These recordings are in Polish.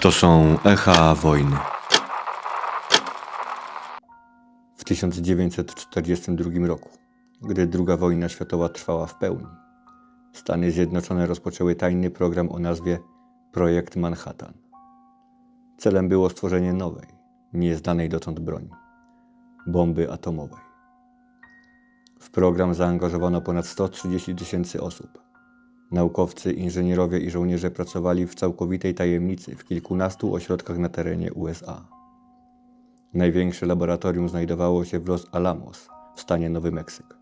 To są echa wojny. W 1942 roku, gdy II wojna światowa trwała w pełni, Stany Zjednoczone rozpoczęły tajny program o nazwie Projekt Manhattan. Celem było stworzenie nowej, nieznanej dotąd broni bomby atomowej. W program zaangażowano ponad 130 tysięcy osób. Naukowcy, inżynierowie i żołnierze pracowali w całkowitej tajemnicy w kilkunastu ośrodkach na terenie USA. Największe laboratorium znajdowało się w Los Alamos w stanie Nowy Meksyk.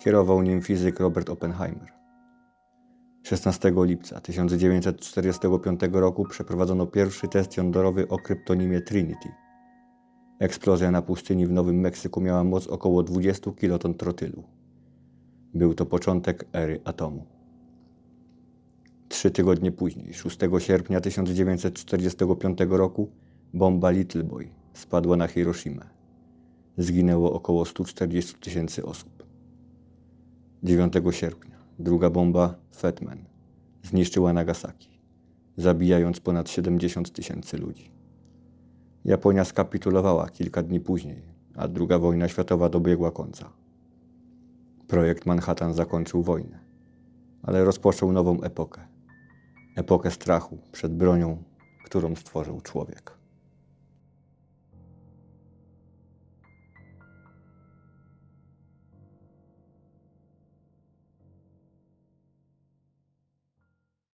Kierował nim fizyk Robert Oppenheimer. 16 lipca 1945 roku przeprowadzono pierwszy test jądrowy o kryptonimie Trinity. Eksplozja na pustyni w Nowym Meksyku miała moc około 20 kiloton trotylu. Był to początek ery atomu. Trzy tygodnie później, 6 sierpnia 1945 roku, bomba Little Boy spadła na Hiroshimę. Zginęło około 140 tysięcy osób. 9 sierpnia druga bomba Fetman zniszczyła Nagasaki, zabijając ponad 70 tysięcy ludzi. Japonia skapitulowała kilka dni później, a II wojna światowa dobiegła końca. Projekt Manhattan zakończył wojnę, ale rozpoczął nową epokę epokę strachu przed bronią, którą stworzył człowiek.